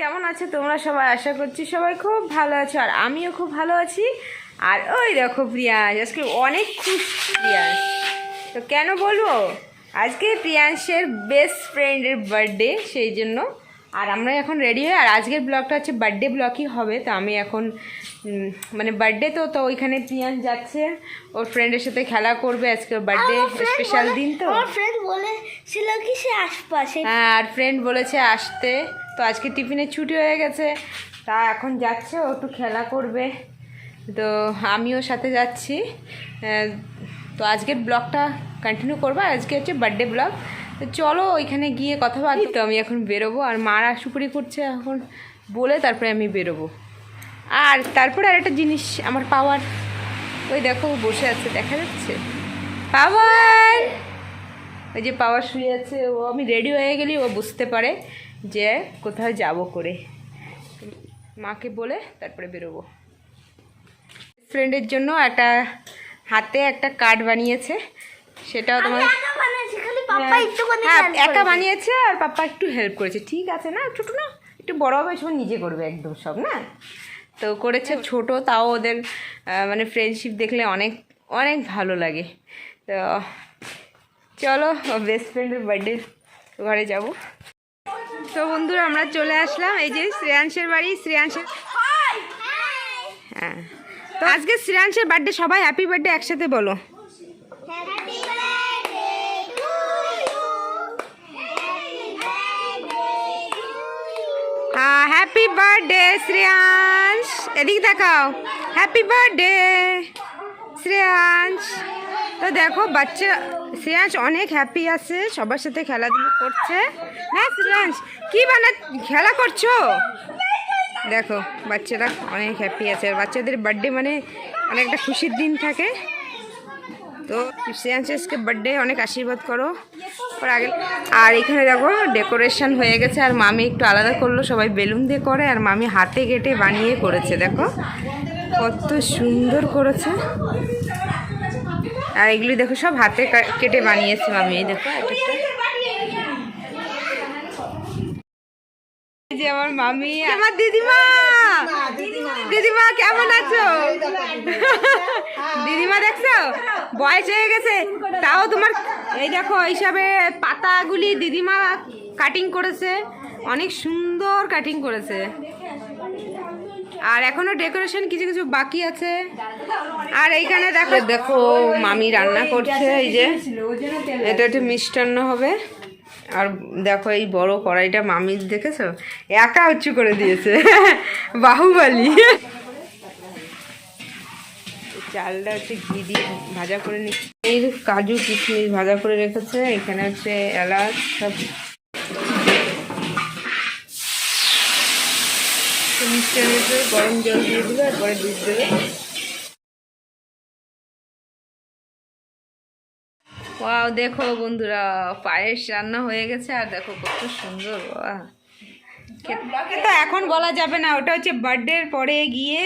কেমন আছো তোমরা সবাই? আশা করছি সবাই খুব ভালো আছো আর আমিও খুব ভালো আছি। আর ওই দেখো প্রিয়াংশ আজকে অনেক খুশ প্রিয়াংশ। তো কেন বলব? আজকে প্রিয়াংশের বেস্ট ফ্রেন্ডের বার্থডে সেই জন্য। আর আমরা এখন রেডি হয়ে আর আজকের ব্লগটা হচ্ছে বার্থডে ব্লগই হবে। তো আমি এখন মানে বার্থডে তো তো ওইখানে প্রিয়াংশ যাচ্ছে। ওর ফ্রেন্ডের সাথে খেলা করবে আজকে বার্থডে স্পেশাল দিন তো। ফ্রেন্ড বলেছিল কি সে আসবে হ্যাঁ আর ফ্রেন্ড বলেছে আসতে। তো আজকে টিফিনে ছুটি হয়ে গেছে। তা এখন যাচ্ছে, ও একটু খেলা করবে। তো আমিও সাথে যাচ্ছি। তো আজকের ব্লগটা কন্টিনিউ করব। আজকে হচ্ছে বার্থডে ব্লগ তো চলো ওইখানে গিয়ে কথা বলি তো আমি এখন বেরোবো, আর মারা সুপুরি করছে এখন। বলে তারপরে আমি বেরোবো। আর তারপরে আর একটা জিনিস, আমার পাওয়ার ওই দেখো বসে আছে, দেখা যাচ্ছে? পাওয়ার ওই যে পাওয়ার শুয়ে আছে, ও আমি রেডি হয়ে গেলি ও বুঝতে পারে। যে কোথায় যাব করে। মাকে বলে তারপরে বেরোবো। ফ্রেন্ডের জন্য একটা হাতে একটা কার্ড বানিয়েছে। সেটাও তোমার করে হ্যাঁ। একা বানিয়েছে আর পাপ্পা একটু হেল্প করেছে। ঠিক আছে না ছোটো না একটু বড় হবে সব নিজে করবে একদম সব না? তো করেছে ছোট তাও ওদের মানে ফ্রেন্ডশিপ দেখলে অনেক অনেক ভালো লাগে। তো চলো বেস্ট ফ্রেন্ডের বার্থডে ঘরে যাব। তো বন্ধুরা আমরা চলে আসলাম এই যে শ্রেয়াংশের বাড়ি। শ্রেয়াংশের হ্যাঁ। তো আজকে শ্রেয়াংশের বার্থডে সবাই হ্যাপি বার্থডে একসাথে বলো। Happy birthday Shreyansh. এদিকে দেখাও। Happy birthday Shreyansh. তো দেখো বাচ্চা শ্রেয়াংশ অনেক হ্যাপি আছে, সবার সাথে খেলাধুলো করছে। হ্যাঁ শ্রেয়াংশ, কি বানা, খেলা করছ? দেখো, বাচ্চারা অনেক হ্যাপি আছে, আর বাচ্চাদের বার্থডে মানে অনেকটা খুশির দিন থাকে। তো শ্রেয়াংশকে বার্থডে অনেক আশীর্বাদ করো। আগে, আর এখানে দেখো ডেকোরেশন হয়ে গেছে, আর মামি একটু আলাদা করল, সবাই বেলুন দিয়ে করে, আর মামি হাতে কেটে বানিয়ে করেছে, দেখো। কত সুন্দর করেছে। আর এগুলি দেখো সব হাতে কেটে বানিয়েছি মামি এই দেখো যে আমার আমার দিদিমা! দিদিমা, কেমন দিদিমা দেখছ? বয়স হয়ে গেছে। তাও তোমার, এই দেখো পাতাগুলি দিদিমা কাটিং করেছে। অনেক সুন্দর কাটিং করেছে। আর এখনও ডেকোরেশন কিছু কিছু বাকি আছে? আর এইখানে দেখো দেখো, মামি রান্না করছে, এই যে। এটা একটু মিষ্টান্ন হবে। আর দেখো, এই বড় কড়াইটা মামির দেখেছ? একা উঁচু করে দিয়েছে। বাহুবালি। চালটা হচ্ছে ঘি দিয়ে ভাজা করে নিচ্ছে। কাজু, কিশমিশ ভাজা করে রেখেছে। এখানে হচ্ছে এলাচ, সব উপরে গরম জল দিয়ে দিবে তারপরে দুধ দেবে। ওয়াও দেখো বন্ধুরা পায়েস রান্না হয়ে গেছে আর দেখো কত সুন্দর তো এখন বলা যাবে না ওটা হচ্ছে বার্থডের পরে গিয়ে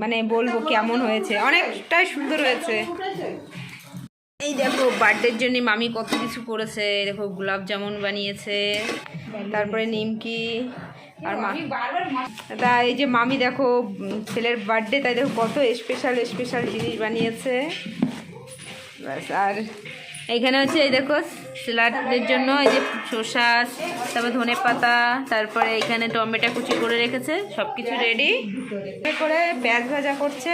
মানে বলব কেমন হয়েছে। অনেকটাই সুন্দর হয়েছে। এই দেখো বার্থডের জন্য মামি কত কিছু করেছে। দেখো গোলাপ জামুন বানিয়েছে তারপরে নিমকি আর তা এই যে মামি দেখো ছেলের বার্থডে তাই দেখো কত স্পেশাল স্পেশাল জিনিস বানিয়েছে। ব্যাস আর এখানে হচ্ছে এই দেখো স্যালাডের জন্য এই যে শসা তারপর ধনে পাতা তারপরে এখানে টমেটো কুচি করে রেখেছে সব কিছু রেডি করে পেঁয়াজ ভাজা করছে।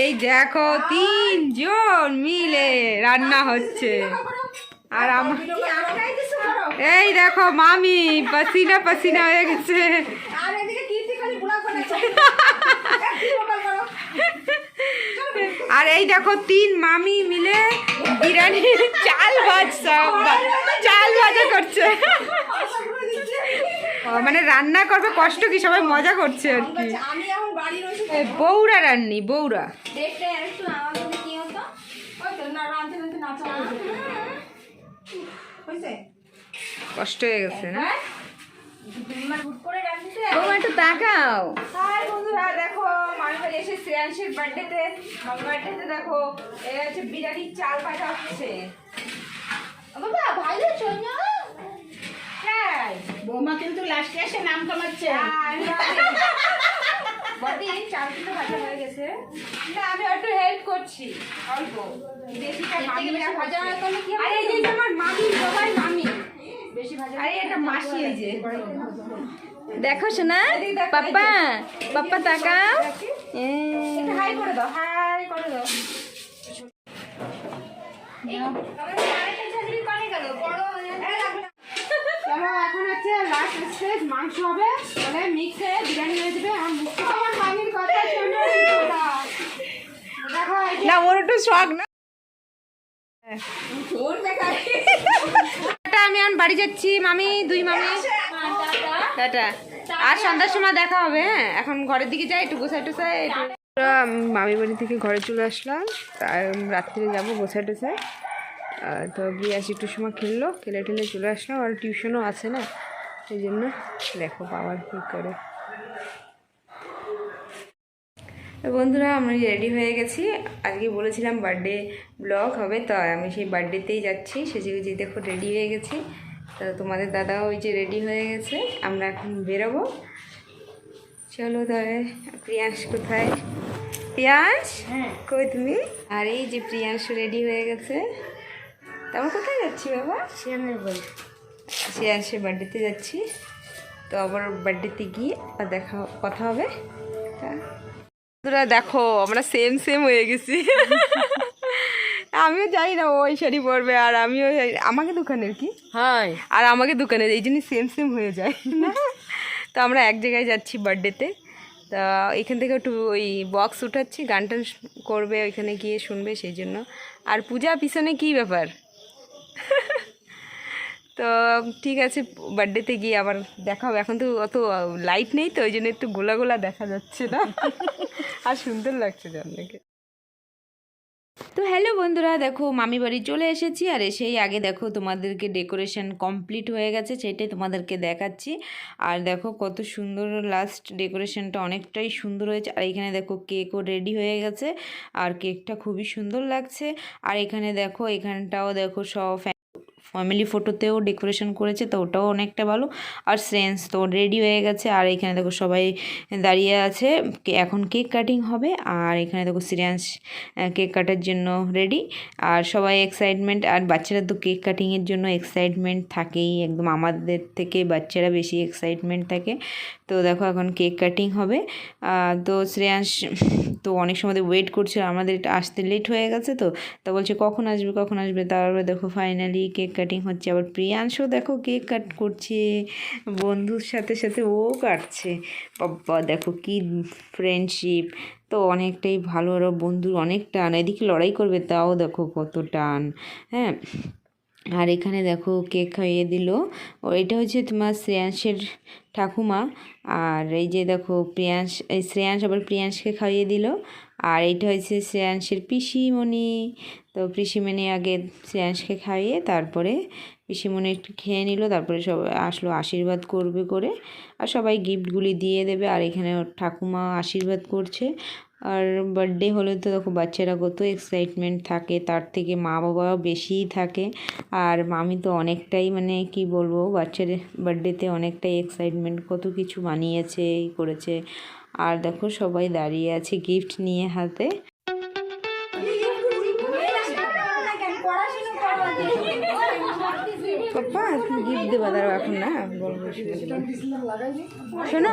এই দেখো তিনজন মিলে রান্না হচ্ছে। আর আমার এই দেখো মামি পাসিনা পাসিনা হয়ে গেছে। আর এই দেখো তিন মামি মিলে বিরিয়ানি চাল ভাজছে চাল ভাজা করছে। মানে রান্না করবে কষ্ট কি সবাই মজা করছে আর কি। বৌরা রান্নি বৌরা কষ্ট হয়ে গেছে না? রাঁধতে বৌমা একটু তাকাও। হাই বন্ধুরা দেখো মামি বাড়ি এসে শ্রেয়াংশের বার্থডেতে মামি বার্থডেতে দেখো হচ্ছে বিরিয়ানির চাল ভাজা হচ্ছে। বাবা ভাইরে চল না বৌমা কিন্তু লাস্টে এসে নাম কামাচ্ছে। বদি চাল কিন্তু ভাজা হয়ে গেছে। না আমি একটু হেল্প করছি অল্প। বেশি মামি ভাজা হয়ে গেলে কি আরে এই যে আমার মামি সবাই মামি। আরে এটা মাসি এই যে। দেখো শোনা পাপ্পা পাপ্পা তাকাও। হাই করে দাও হাই করে দাও। চলো এখন হচ্ছে লাস্ট স্টেজ মাংস হবে। তাহলে মিক্সে বিরিয়ানি হয়ে যাবে। মুখ আমার মামির কথা শোনো। দেখো না ওর একটু শখ না? টাটা, আমি এখন বাড়ি যাচ্ছি, মামি, দুই মামি। টাটা। আর সন্ধ্যার সময় দেখা হবে হ্যাঁ? এখন ঘরের দিকে যাই, একটু গোসাই টোসাই একটু মামি বাড়ি থেকে ঘরে চলে আসলাম। রাত্রে যাব গোসাই টোসাই তো গিয়ে আসি একটু সময় খেললো, খেলে টেলে চলে আসলাম। আর টিউশনও আছে না সেই জন্য দেখো বাবার কী করে তো বন্ধুরা আমি রেডি হয়ে গেছি। আজকে বলেছিলাম বার্থডে ব্লগ হবে তো আমি সেই বার্থডেতেই যাচ্ছি। সেজে গুজে দেখো রেডি হয়ে গেছি। তো তোমাদের দাদাও ওই যে রেডি হয়ে গেছে আমরা এখন বেরোবো। চলো তাহলে প্রিয়াংশ কোথায়? প্রিয়াংশ? কই তুমি? আর এই যে প্রিয়াংশ রেডি হয়ে গেছে। তারপর কোথায় যাচ্ছি বাবা? শ্রেয়াংশের বার্থডেতে যাচ্ছি। তো আবার বার্থডেতে গিয়ে দেখা কথা হবে। হ্যাঁ বন্ধুরা দেখো আমরা সেম সেম হয়ে গেছি। আমিও জানি না ওই শাড়ি পরবে আর আমিও আমাকে দোকানের কি? হয় আর আমাকে দোকানের এই জন্যই সেম সেম হয়ে যায়। না তো আমরা এক জায়গায় যাচ্ছি বার্থডেতে তা এখান থেকে একটু ওই বক্স উঠাচ্ছি গান টান করবে ওইখানে গিয়ে শুনবে সেই জন্য। আর পূজা পিছনে কি ব্যাপার? তো ঠিক আছে বার্থডেতে গিয়ে আবার দেখা হবে। এখন তো অত লাইট নেই তো ওই জন্য একটু গোলা গোলা দেখা যাচ্ছে না। আর সুন্দর লাগছে আপনাকে তো হ্যালো বন্ধুরা, দেখো মামি বাড়ি চলে এসেছি আর এসেই আগে দেখো তোমাদেরকে ডেকোরেশন কমপ্লিট হয়ে গেছে, সেটাই তোমাদেরকে দেখাচ্ছি। আর দেখো কত সুন্দর লাস্ট ডেকোরেশনটা অনেকটাই সুন্দর হয়েছে। আর এখানে দেখো কেকও রেডি হয়ে গেছে আর কেকটা খুবই সুন্দর লাগছে। আর এখানে দেখো এখানটাও দেখো সব ফ্যামিলি ফটোতেও ডেকোরেশন করেছে, তো ওটাও অনেকটা ভালো। আর সেন্স তো রেডি হয়ে গেছে। আর এখানে দেখো সবাই দাঁড়িয়ে আছে। এখন কেক কাটিং হবে। আর এখানে দেখো সিরিয়াস কেক কাটার জন্য রেডি আর সবাই এক্সাইটমেন্ট আর বাচ্চারা তো কেক কাটিংয়ের জন্য এক্সাইটমেন্ট থাকেই। একদম আমাদের থেকে বাচ্চারা বেশি এক্সাইটমেন্ট থাকে। তো দেখো এখন কেক কাটিং হবে। তো শ্রেয়াংশ তো অনেক সময় ওয়েট করছিল আমাদের আসতে লেট হয়ে গেছে তো, তা বলছে কখন আসবে কখন আসবে? তারপরে দেখো ফাইনালি কেক কাটিং হচ্ছে। আবার প্রিয়াংশও দেখো কেক কাট করছে, বন্ধুর সাথে সাথে ও কাটছে। বাবা, দেখো কি ফ্রেন্ডশিপ তো অনেকটাই ভালো, ওরা বন্ধুর অনেক টান, এদিকে লড়াই করবে তাও দেখো কত টান হ্যাঁ? আর এখানে দেখো কেক খাইয়ে দিল। ও, এটা হচ্ছে তোমার শ্রেয়াংশের ঠাকুমা। আর এই যে দেখো প্রিয়াংশ, এই শ্রেয়াংশ আবার প্রিয়াংশকে খাইয়ে দিল। আর এইটা হচ্ছে শ্রেয়াংশের পিসিমণি। তো পিসিমণি আগে শ্রেয়াংশকে খাইয়ে তারপরে পিসিমণি একটু খেয়ে নিল, তারপরে সবাই আসলো আশীর্বাদ করবে করে। আর সবাই গিফটগুলি দিয়ে দেবে। আর এখানে ঠাকুমা আশীর্বাদ করছে। আর বার্থডে হলে তো দেখো বাচ্চারা কত এক্সাইটমেন্ট থাকে, তার থেকে মা বাবাও বেশিই থাকে। আর মামি তো অনেকটাই মানে কি বলব, বাচ্চাদের বার্থডেতে অনেকটাই এক্সাইটমেন্ট কত কিছু বানিয়েছে এই করেছে। আর দেখো সবাই দাঁড়িয়ে আছে গিফট নিয়ে হাতে। গিফট না শোনো।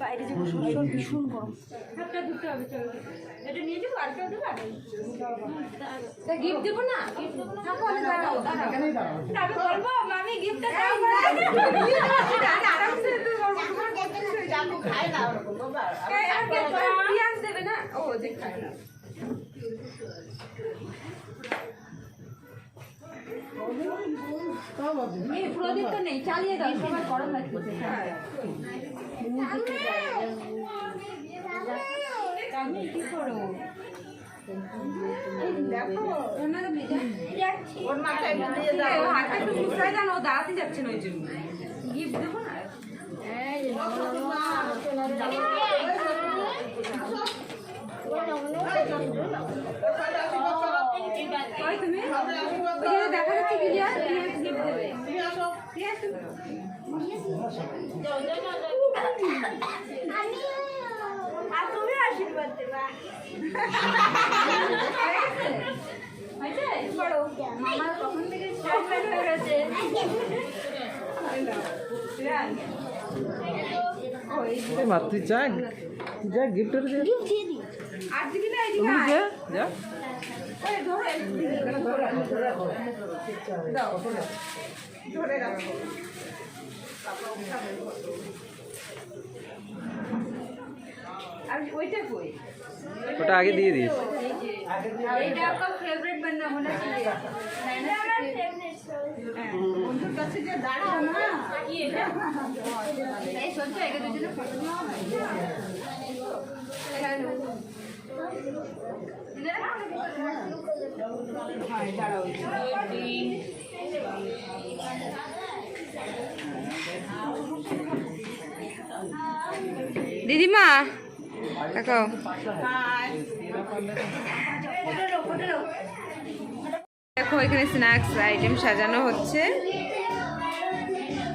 বাইরে যে ভীষণ ভীষণ গরম। হাতটা ধুতে হবে চলো এটা নিয়ে যাব আরেকটা দেবো তা গিফট দেবো না? থাকো আমি দাঁড়াও আমি বলব মামি গিফটটা আরামসে তোমার কত কিছু যাব খায় না ওরকম পিয়াজ দেবে না? ও যে খায় না। এই প্রদীপ তো নেই চালিয়ে দাও সবার গরম লাগছে আমি কি করব দাঁড়াতে যাচ্ছে না ওই জন্য গিফট দেবো না ওই তুমি? ওই দেখা যাচ্ছে কি যে গিফট দেবে। ঠিক আছে আর তুমি আশীর্বাদ দেবা। মামার কখন থেকে স্টার্ট হয়ে গেছে মা যা যা গিফট আর দিবি না যা। ধরো, রাখো ওটা আগে দিয়ে দিস। এটা কি দিদিমা, দেখো। দেখো, এখানে স্ন্যাক্স আইটেম সাজানো হচ্ছে।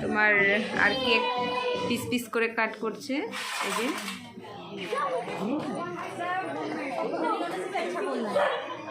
তোমার আর কেক পিস পিস করে কাট করছে, এই যে।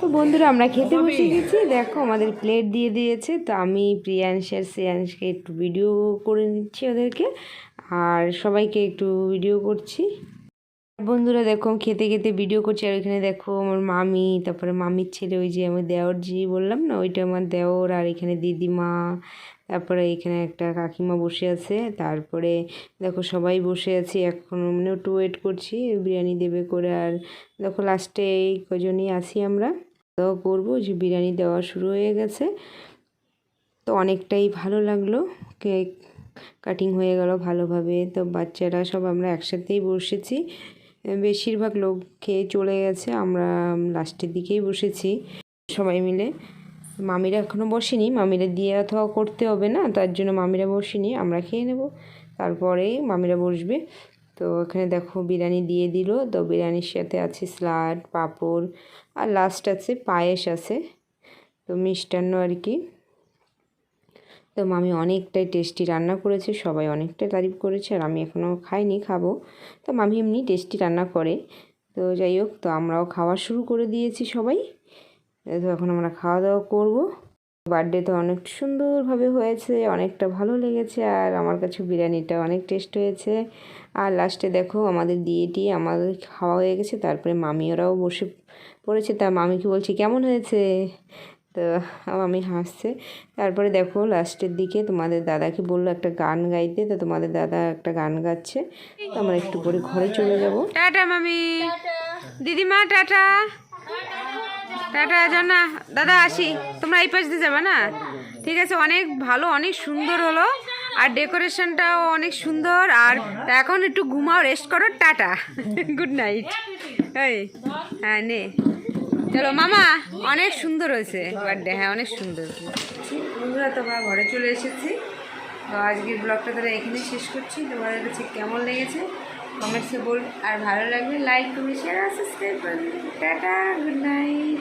তো বন্ধুরা আমরা খেতে বসে গেছি। দেখো আমাদের প্লেট দিয়ে দিয়েছে। তো আমি প্রিয়াংশ আর শ্রেয়াংশকে একটু ভিডিও করে নিচ্ছি ওদেরকে। আর সবাইকে একটু ভিডিও করছি। বন্ধুরা দেখো খেতে খেতে ভিডিও করছি। আর ওইখানে দেখো আমার মামি তারপরে মামির ছেলে ওই যে আমার দেওর জি বললাম না ওইটা আমার দেওর। আর এখানে দিদিমা তারপরে এখানে একটা কাকিমা বসে আছে। তারপরে দেখো সবাই বসে আছি, এখন মানে একটু ওয়েট করছি, বিরিয়ানি দেবে করে আর দেখো লাস্টে এই কজনই আছি আমরা। তো করব, যে বিরিয়ানি দেওয়া শুরু হয়ে গেছে। তো অনেকটাই ভালো লাগল কেক কাটিং হয়ে গেল ভালোভাবে। তো বাচ্চারা সব আমরা একসাথেই বসেছি। বেশিরভাগ লোক খেয়ে চলে গেছে, আমরা লাস্টের দিকেই বসেছি সবাই মিলে। মামিরা এখনও বসেনি, মামিরা দিয়ে অথবা করতে হবে না, তার জন্য মামিরা বসেনি, আমরা খেয়ে নেব। তারপরে মামিরা বসবে। তো এখানে দেখো বিরিয়ানি দিয়ে দিল, তো বিরিয়ানির সাথে আছে স্যালাড, পাঁপড়, আর লাস্ট আছে পায়েস আছে। তো মিষ্টান্ন আর কি। তো মামি অনেকটাই টেস্টি রান্না করেছে, সবাই অনেকটাই তারিফ করেছে, আর আমি এখনও খাইনি, খাব। তো মামি এমনি টেস্টি রান্না করে। তো যাই হোক, তো আমরাও খাওয়া শুরু করে দিয়েছি সবাই। তো এখন আমরা খাওয়া দাওয়া করব। বার্থডে তো অনেক সুন্দরভাবে হয়েছে অনেকটা ভালো লেগেছে আর আমার কাছে বিরিয়ানিটা অনেক টেস্ট হয়েছে। আর লাস্টে দেখো আমাদের দিয়েটি আমাদের খাওয়া হয়ে গেছে তারপরে মামি ওরাও বসে পড়েছে তা মামিকে বলছি কেমন হয়েছে? তো মামি হাসছে। তারপরে দেখো লাস্টের দিকে তোমাদের দাদাকে বলল একটা গান গাইতে তো তোমাদের দাদা একটা গান গাচ্ছে তো আমরা একটু করে ঘরে চলে যাব। টাটা মামি। দিদিমা টাটা। টাটা জানা দাদা, আসি। তোমরা এই পাশ দিয়ে যাবে না? ঠিক আছে, অনেক ভালো, অনেক সুন্দর হলো। আর ডেকোরেশনটাও অনেক সুন্দর। আর এখন একটু ঘুমাও, রেস্ট করো, টাটা। Good night. এই হ্যাঁ নে। চলো, মামা, অনেক সুন্দর হয়েছে বার্থডে। হ্যাঁ অনেক সুন্দর। বন্ধুরা তোমরা ঘরে চলে এসেছি। তো আজকের ব্লগটা তাহলে এখানে শেষ করছি। তোমাদের কাছে কেমন লেগেছে? কমেন্টসে বল আর ভালো লাগলে লাইক কমেন্ট শেয়ার আর সাবস্ক্রাইব করে। Tata, good night.